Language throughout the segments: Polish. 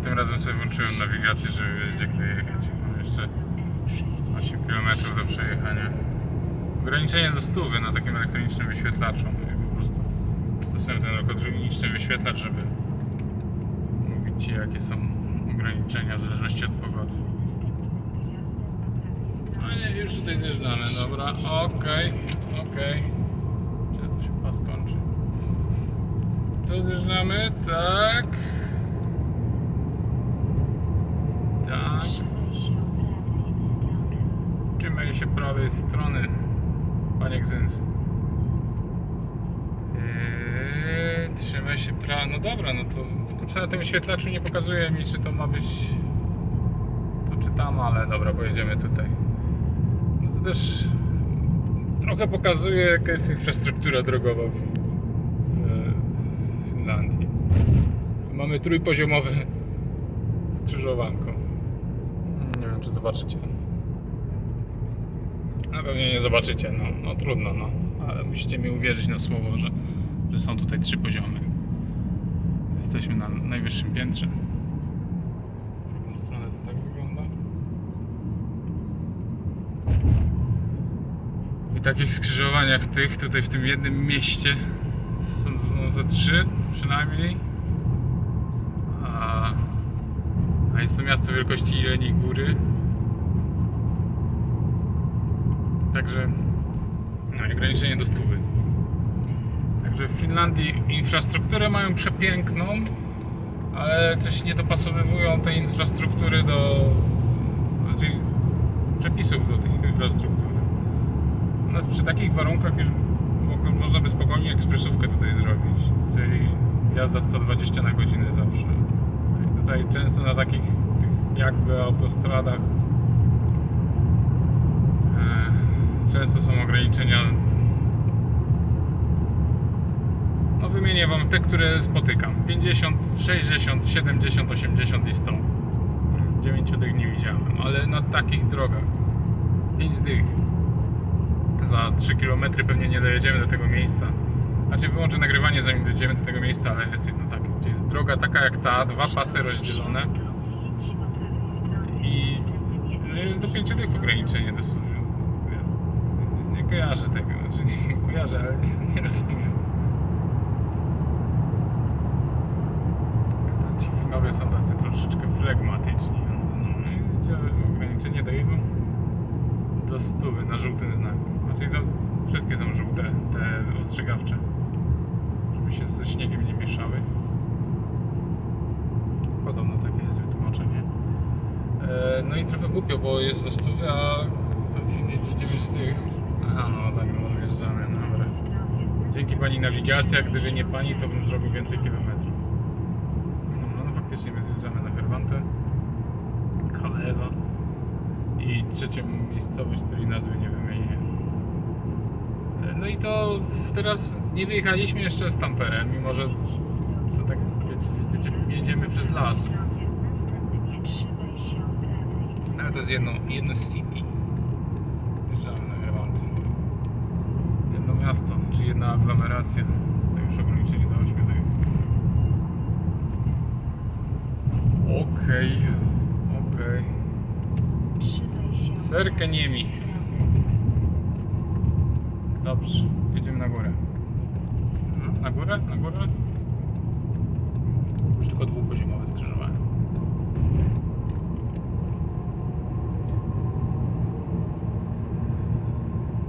tym razem sobie włączyłem nawigację, żeby wiedzieć gdzie jechać. Mam jeszcze 8 km do przejechania. Ograniczenie do stówy na takim elektronicznym wyświetlaczu. Mówię, Po prostu stosuję ten elektroniczny wyświetlacz, żeby mówić Ci jakie są ograniczenia w zależności od pogody. No nie, już tutaj zjeżdżamy, dobra, okej, okej. Czy tu się pas kończy? Tu zjeżdżamy. Tak. Się prawej strony, panie Gzyns. Eee, trzymaj się pra... No dobra, no to kurczę na tym wyświetlaczu nie pokazuje mi, czy to ma być to czy tam, ale dobra, pojedziemy tutaj. No to też trochę pokazuje, jaka jest infrastruktura drogowa w, w, w Finlandii. Tu mamy trójpoziomowe skrzyżowanko. Nie wiem, czy zobaczycie. Na pewno nie zobaczycie, no, no trudno, no. Ale musicie mi uwierzyć na słowo, że, że są tutaj trzy poziomy. Jesteśmy na najwyższym piętrze. Stronę to tak wygląda. I takich skrzyżowaniach tych tutaj w tym jednym mieście są, są ze trzy przynajmniej. A, a jest to miasto wielkości Jeleniej Góry. Także no, ograniczenie do stówy. Także w Finlandii infrastrukturę mają przepiękną, ale coś nie dopasowywują tej infrastruktury do. Znaczy przepisów do tej infrastruktury. U nas przy takich warunkach już mo- można by spokojnie ekspresówkę tutaj zrobić, czyli jazda 120 na godzinę zawsze. I tutaj często na takich jakby autostradach e, często są ograniczenia. No wymienię Wam te, które spotykam. 50, 60, 70, 80 i 100. 9 dych nie widziałem, ale na takich drogach 5 dych za 3 km pewnie nie dojedziemy do tego miejsca. Znaczy wyłączę nagrywanie zanim dojdziemy do tego miejsca, ale jest jedno takie, gdzie jest droga taka jak ta, dwa pasy rozdzielone i jest do 5 dych ograniczenie do stówy. Nie, nie kojarzę tego, znaczy nie kojarzę, ale nie, nie rozumiem. To Ci Finowie są tacy troszeczkę flegmatyczni. No, widzicie, ograniczenie do ilu? Do stówy na żółtym znaku. Znaczy to wszystkie są żółte, te ostrzegawcze. Żeby się ze śniegiem nie mieszały. Podobno takie jest wytłumaczenie. E, no i trochę głupio, bo jest do stówy, a Aha, no tak, no zjeżdżamy, dobra. Dzięki pani nawigacja, gdyby nie pani, to bym zrobił więcej kilometrów. No, no faktycznie my zjeżdżamy na Herwantę, Kalewa i trzecią miejscowość, której nazwy nie wymienię. No i to teraz nie wyjechaliśmy jeszcze z Tamperem, mimo że to tak wiecie, wiecie, jedziemy przez las. Ale to jest jedno, jedno city. Wjeżdżamy na Herwantę. Jedno miasto, czy jedna aglomeracja. To już ograniczenie do 8 dych. Okej, okej. Serkę niemi. Dobrze, jedziemy na górę. Mhm, Na górę? Na górę? Już tylko dwupoziomowe skrzyżowanie.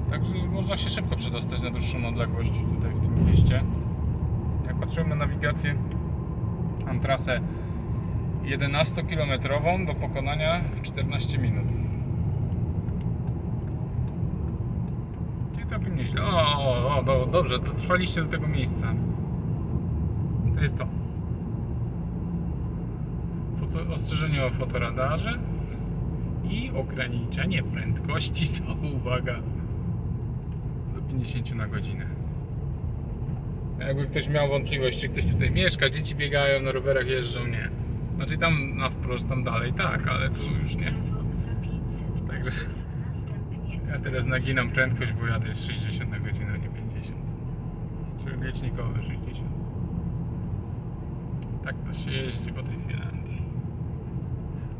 Także można się szybko przedostać na dłuższą odległość tutaj w tym mieście. Jak patrzyłem na nawigację, mam trasę 11-kilometrową do pokonania w 14 minut. Czyli całkiem nieźle. O, o, o do, dobrze, dotrwaliście do tego miejsca. To jest to. Foto, ostrzeżenie o fotoradarze i ograniczenie prędkości to uwaga 50 na godzinę. Jakby ktoś miał wątpliwość, czy ktoś tutaj mieszka, dzieci biegają, na rowerach jeżdżą, nie. Znaczy tam na wprost, tam dalej, tak, ale tu już nie. Także ja teraz naginam prędkość, bo jadę 60 na godzinę, nie 50. Czyli licznikowe 60. Tak to się jeździ po tej Finlandii.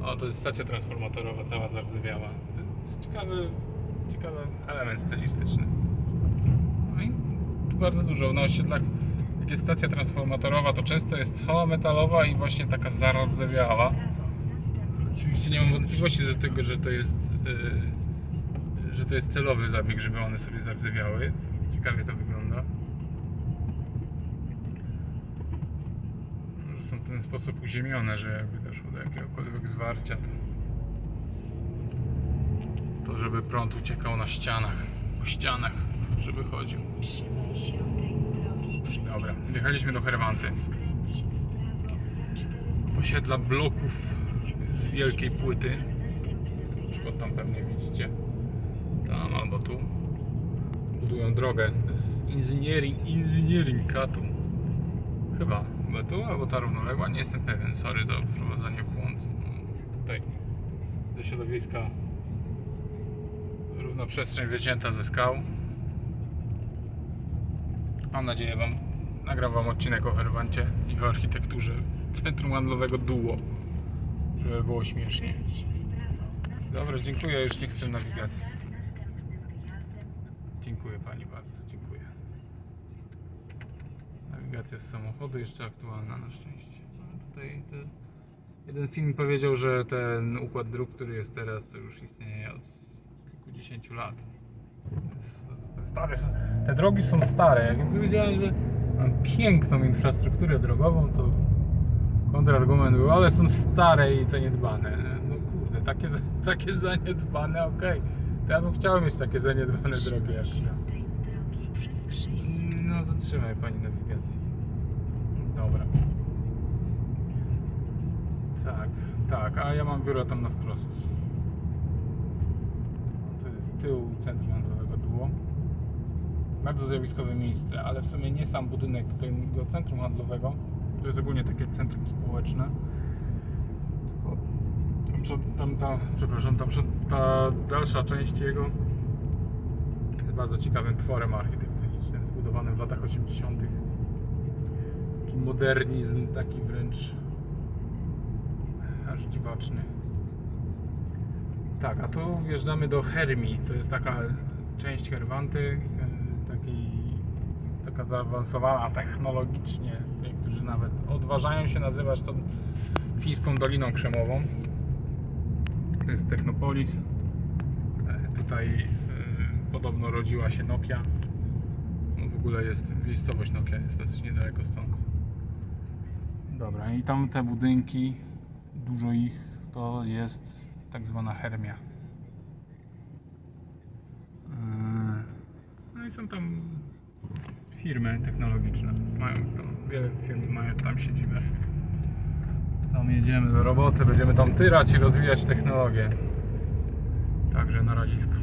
O, to jest stacja transformatorowa cała zardzewiała. Ciekawy, ciekawy element stylistyczny. No bardzo dużo na osiedlach. Jak jest stacja transformatorowa, to często jest cała metalowa i właśnie taka zardzewiała. Oczywiście nie mam wątpliwości do tego, że to jest, yy, że to jest celowy zabieg, żeby one sobie zardzewiały. Ciekawie to wygląda. Że są w ten sposób uziemione, że jakby doszło do jakiegokolwiek zwarcia, to, to żeby prąd uciekał na ścianach, po ścianach, żeby chodził. Dobra, wjechaliśmy do Herwanty. skręć w prawo za 400 Osiedla bloków z wielkiej płyty. Na przykład tam pewnie widzicie. Tam albo tu. Budują drogę. Jest engineering, engineering katu. Chyba. Chyba tu, albo ta równoległa. Nie jestem pewien. Sorry za wprowadzanie w błąd. Tutaj do środowiska równa przestrzeń wycięta ze skał. Mam nadzieję wam nagram wam odcinek o Herwancie i o architekturze centrum handlowego Duo. Żeby było śmiesznie. Dobra, dziękuję, już nie chcę nawigacji. Dziękuję Pani bardzo, dziękuję. Nawigacja z samochodu jeszcze aktualna na szczęście. No, tutaj te, jeden film powiedział, że ten układ dróg, który jest teraz, to już istnieje od kilkudziesięciu lat. Stare, te drogi są stare. Jak powiedziałem, że mam piękną infrastrukturę drogową, to kontrargument był, ale są stare i zaniedbane. No kurde, takie, takie zaniedbane, okej. To ja bym chciał mieć takie zaniedbane drogi jak 600 No zatrzymaj pani nawigacji. Dobra. Tak, tak, a ja mam biuro tam na wprost. To jest tył centrum handlowego Duo. Bardzo zjawiskowe miejsce, ale w sumie nie sam budynek tego centrum handlowego. To jest ogólnie takie centrum społeczne. Tylko tam, tam ta, przepraszam, tam ta dalsza część jego jest bardzo ciekawym tworem architektonicznym, zbudowanym w latach 80. Taki modernizm, taki wręcz aż dziwaczny. Tak, a tu wjeżdżamy do Hermi. To jest taka część Herwanty, takiej, taka zaawansowana technologicznie. Niektórzy nawet odważają się nazywać to fińską Doliną Krzemową. To jest Technopolis. E, Tutaj e, podobno rodziła się Nokia. No w ogóle jest miejscowość Nokia, jest dosyć niedaleko stąd. Dobra, i tam te budynki, dużo ich, to jest tak zwana Hermia. E, No są tam firmy technologiczne. Mają tam, wiele firm mają tam siedzibę. Tam jedziemy do roboty, będziemy tam tyrać i rozwijać technologię. Także na razisko.